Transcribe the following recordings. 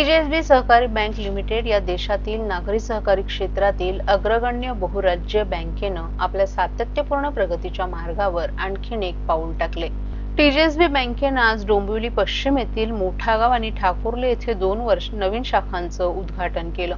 सीजीएसबी सहकारी bank limited या देशातील नागरी सहकारी क्षेत्रातील अग्रगण्य बहुराज्य बँकेनं आपल्या सातत्यपूर्ण प्रगतीच्या मार्गावर आणखीन एक पाऊल टाकले. टीजीएसबी बँकेनं आज डोंबिवली पश्चिम येथील मोठागाव आणि ठाकुर्ले येथे दोन वर्ष नवीन शाखांचं उद्घाटन केलं.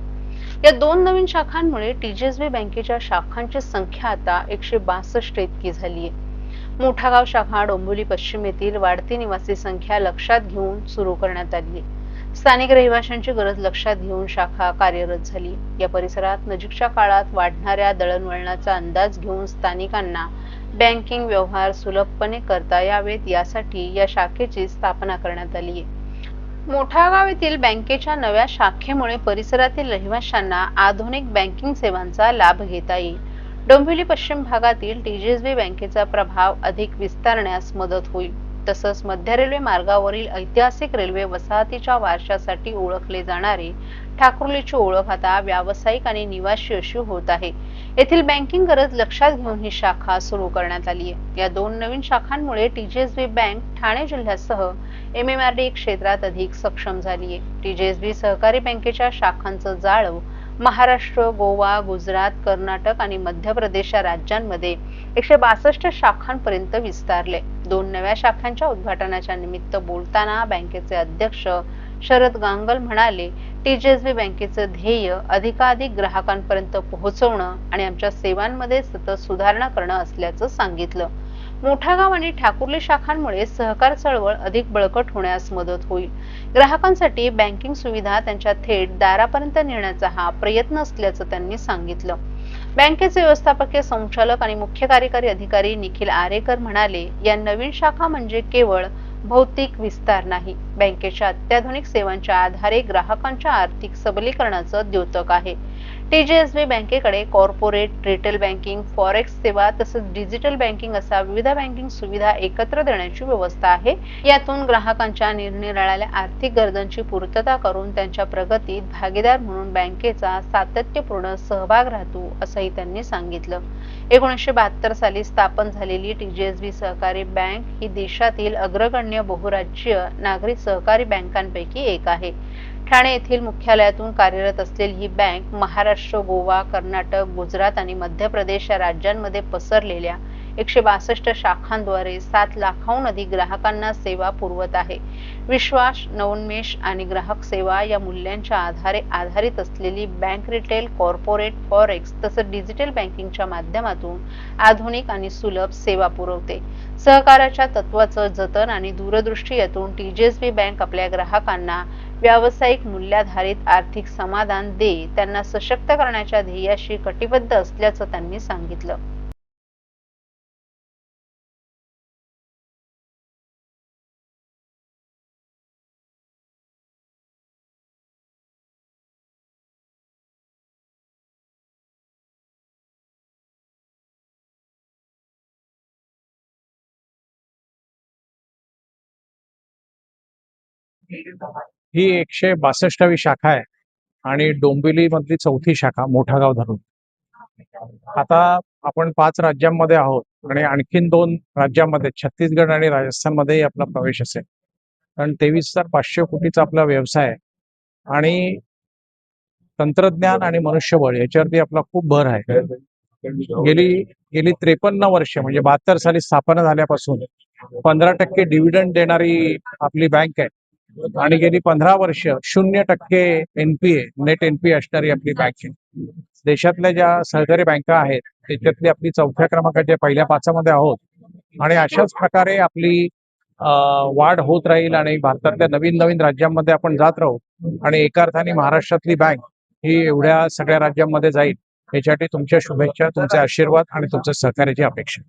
या दोन नवीन शाखांमुळे टीजीएसबी बँकेच्या शाखांची संख्या आता एकशे बासष्ट इतकी झाली आहे मोठागाव शाखा डोंबिवली पश्चिम येथील वाढती निवासी संख्या लक्षात घेऊन सुरू करण्यात आली आहे स्थानिक रहिवाशांची गरज लक्षात घेऊन शाखा कार्यरत झाली. या परिसरात नजीकच्या काळात वाढणाऱ्या दळणवळणाचा अंदाज घेऊन स्थानिकांना बँकिंग व्यवहार सुलभपणे करता यावेत यासाठी या शाखेची स्थापना करण्यात आली आहे. मोठागाव येथील बँकेच्या नव्या शाखेमुळे परिसरातील रहिवाशांना आधुनिक बँकिंग सेवांचा लाभ घेता येईल. डोंबिवली पश्चिम भागातील टीजीएसबी बँकेचा प्रभाव अधिक विस्तारण्यास मदत होईल. तसंच मध्य रेल्वे मार्गावरील ऐतिहासिक रेल्वे वसाहतीच्या वारशासाठी ओळखले जाणारे ठाकुर्लीची ओळख आता व्यावसायिक आणि निवासी अशी होत आहे. येथील बँकिंग गरज लक्षात घेऊन ही शाखा सुरू करण्यात आली आहे. या दोन नवीन शाखांमुळे टीजीएसबी बँक ठाणे जिल्ह्यासह एमएमआरडी क्षेत्रात अधिक सक्षम झाली आहे. टीजीएसबी सहकारी बँकेच्या शाखांचं जाळव महाराष्ट्र गोवा गुजरात कर्नाटक आणि मध्य प्रदेश या राज्यांमध्ये एकशे बासष्ट शाखांपर्यंत विस्तारले दोन नव्या शाखांच्या उद्घाटनाच्या निमित्त बोलताना बँकेचे अध्यक्ष शरद गांगल म्हणाले टीजीएसबी बँकेचं ध्येय अधिकाधिक ग्राहकांपर्यंत पोहोचवणं आणि आमच्या सेवांमध्ये सतत सुधारणा करणं असल्याचं सांगितलं. मोठागाव आणि ठाकुर्ली शाखांमुळे सहकार चळवळ अधिक बळकट होण्यास मदत होईल. ग्राहकांसाठी बँकिंग सुविधा त्यांच्या थेट दारापर्यंत नेण्याचा हा प्रयत्न असल्याचं त्यांनी सांगितलं. बँकेचे व्यवस्थापकीय संचालक आणि मुख्य कार्यकारी अधिकारी निखिल आरेकर म्हणाले या नवीन शाखा म्हणजे केवळ भौतिक विस्तार नाही बँकेच्या अत्याधुनिक सेवांच्या आधारे ग्राहकांच्या आर्थिक सबलीकरणाचं द्योतक आहे. टीजीएसबी बँकेकडे कॉर्पोरेट रिटेल बँकिंग फॉरेक्स सेवा तसंच डिजिटल बँकिंग असा विविध बँकिंग सुविधा एकत्र देण्याची व्यवस्था आहे. यातून ग्राहकांच्या निरनिराळ्या आर्थिक गरजांची पूर्तता करून त्यांच्या प्रगतीत भागीदार म्हणून बँकेचा सातत्यपूर्ण सहभाग राहतो असंही त्यांनी सांगितलं. एकोणीसशे बहात्तर साली स्थापन झालेली टीजीएसबी सहकारी बँक ही देशातील अग्रगण्य बहुराज्य नागरी सहकारी बँकांपैकी एक आहे. ठाणे येथील मुख्यालयातून कार्यरत असलेली ही बँक महाराष्ट्र गोवा कर्नाटक गुजरात आणि मध्य प्रदेश या राज्यांमध्ये पसरलेल्या एकशे बासष्ट शाखांद्वारे सात लाखाहून अधिक ग्राहकांना सेवा पुरवत आहे. विश्वास नवोन्मेष आणि ग्राहक सेवा या मूल्यांच्या आधारे आधारित असलेली बँक रिटेल कॉर्पोरेट फॉरेक्स तसंच डिजिटल बँकिंगच्या माध्यमातून आधुनिक आणि सुलभ सेवा पुरवते. सहकाराच्या तत्वाचं जतन आणि दूरदृष्टी यातून टीजीएसबी बँक आपल्या ग्राहकांना व्यावसायिक मूल्याधारित आर्थिक समाधान दे त्यांना सशक्त करण्याच्या ध्येयाशी कटिबद्ध असल्याचं त्यांनी सांगितलं. ही एकशे बासष्टावी शाखा आहे आणि डोंबिवली मधली चौथी शाखा मोठा गाव धरून. आता आपण पाच राज्यांमध्ये आहोत आणि आणखीन दोन राज्यांमध्ये छत्तीसगड आणि राजस्थानमध्येही आपला प्रवेश असेल. कारण तेवीस हजार पाचशे कोटीचा आपला व्यवसाय आहे आणि तंत्रज्ञान आणि मनुष्यबळ याच्यावरती आपला खूप भर आहे. गेली गेली त्रेपन्न वर्षे म्हणजे बहात्तर साली स्थापना झाल्यापासून पंधरा टक्के डिव्हिडंड देणारी आपली बँक आहे. आणि गेली पंधरा वर्ष शून्य टक्के एनपीए नेट एनपीए असणारी आपली बँक आहे. देशातल्या ज्या सहकारी बँका आहेत त्याच्यातली आपली चौथ्या क्रमांकाच्या पहिल्या पाचामध्ये आहोत आणि अशाच प्रकारे आपली वाढ होत राहील आणि भारतातल्या नवीन नवीन राज्यांमध्ये आपण जात राहू आणि एका अर्थाने महाराष्ट्रातली बँक ही एवढ्या सगळ्या राज्यांमध्ये जाईल याच्यासाठी तुमच्या शुभेच्छा तुमचे आशीर्वाद आणि तुमच्या सहकार्याची अपेक्षा.